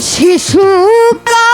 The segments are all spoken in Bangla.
শিশুকালে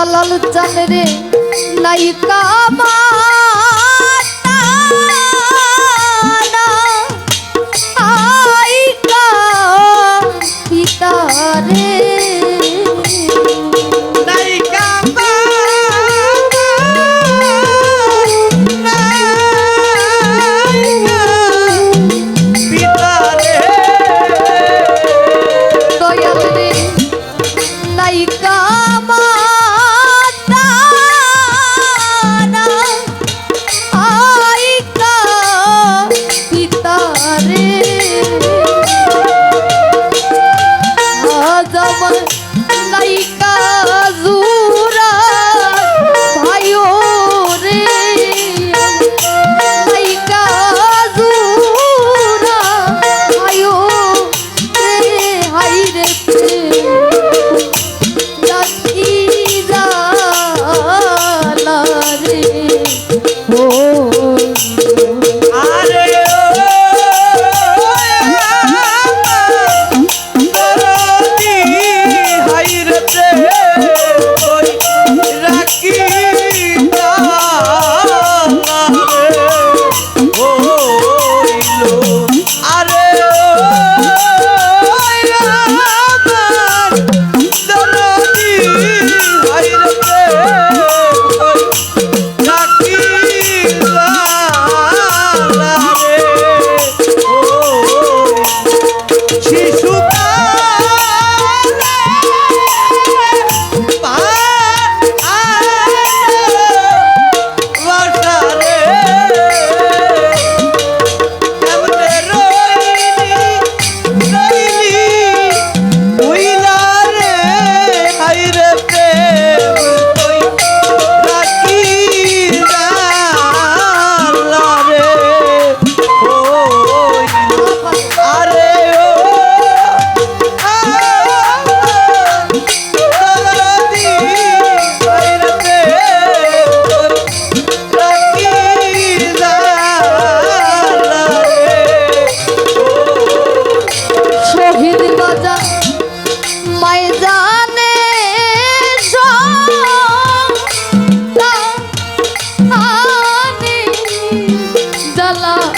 জালাল চান রে নাইকা মাতানা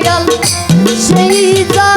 দয়াল সেই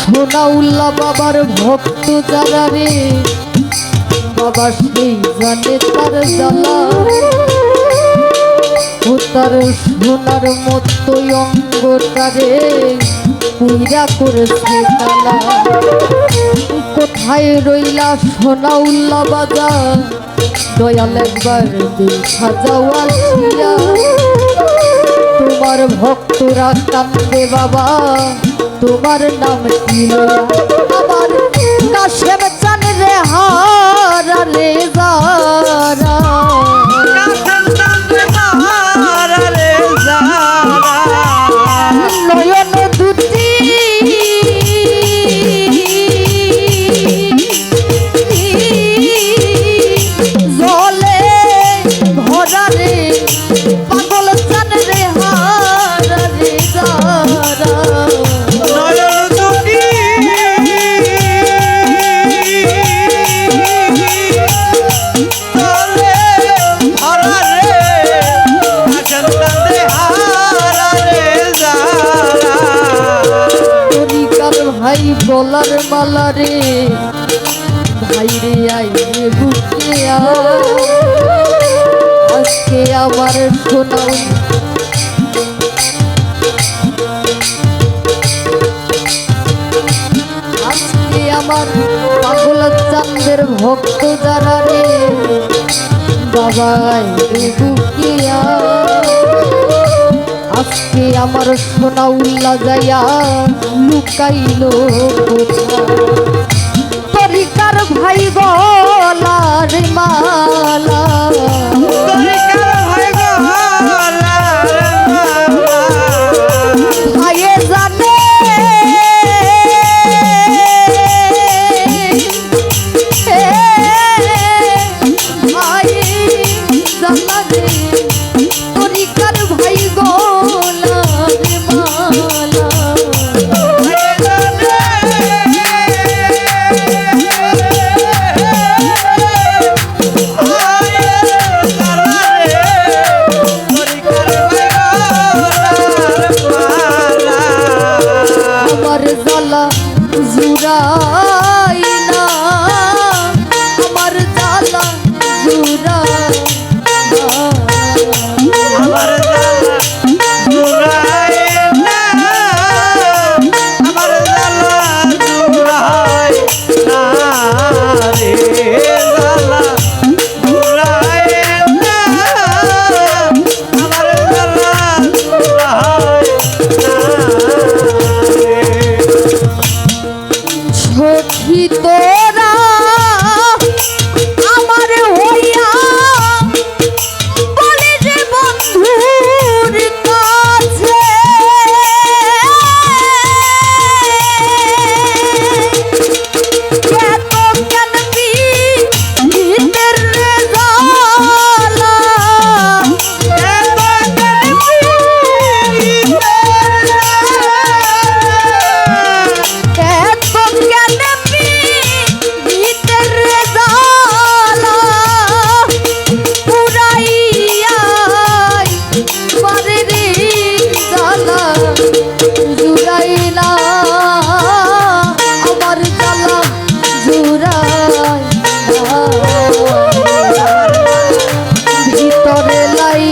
সোনাউল্লাহ বাবার ভক্ত যারা রে, বাবা সেই জানে তার জ্বালা। ও তার সোনার মতো অঙ্গটারে পুইরা করেছে তালা। কোথায় রইলা সোনাউল্লাহ বাজার? দয়াল একবার দেখা যাওয়া তোমার ভক্তরা কান্দে বাবা। তোমার নাম কি? আমার কাশেম চান রে হারালে যারা রে। ভাই রে আইরে বুকে আজকে আমার শোনাও আজকে আমার পাগল চান্দের ভক্ত যারা রে। বাবা বুকে আজকে আমার সোনা উল্লা যাইয়া লুকাইল তরিকার ভাই গলার মালা। সখী ভিতরে লাই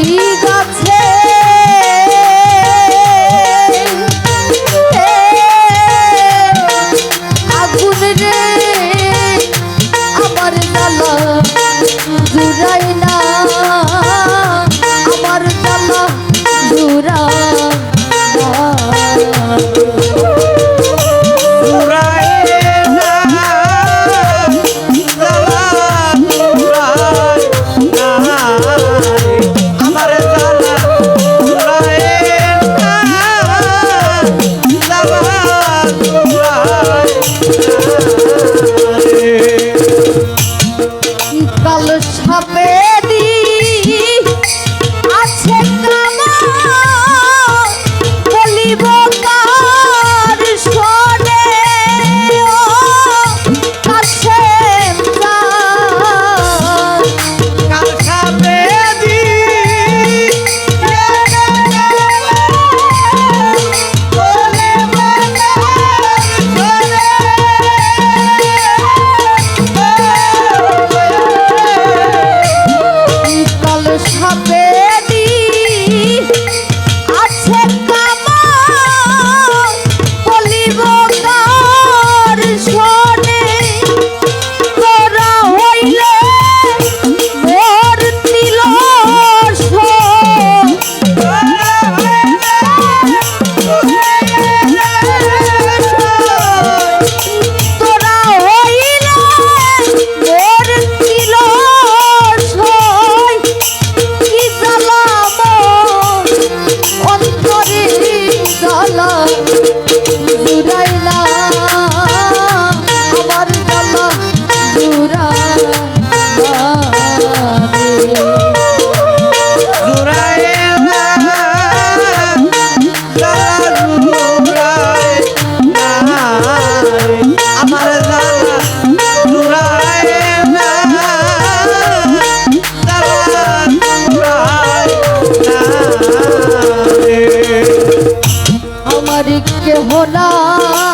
কেহ না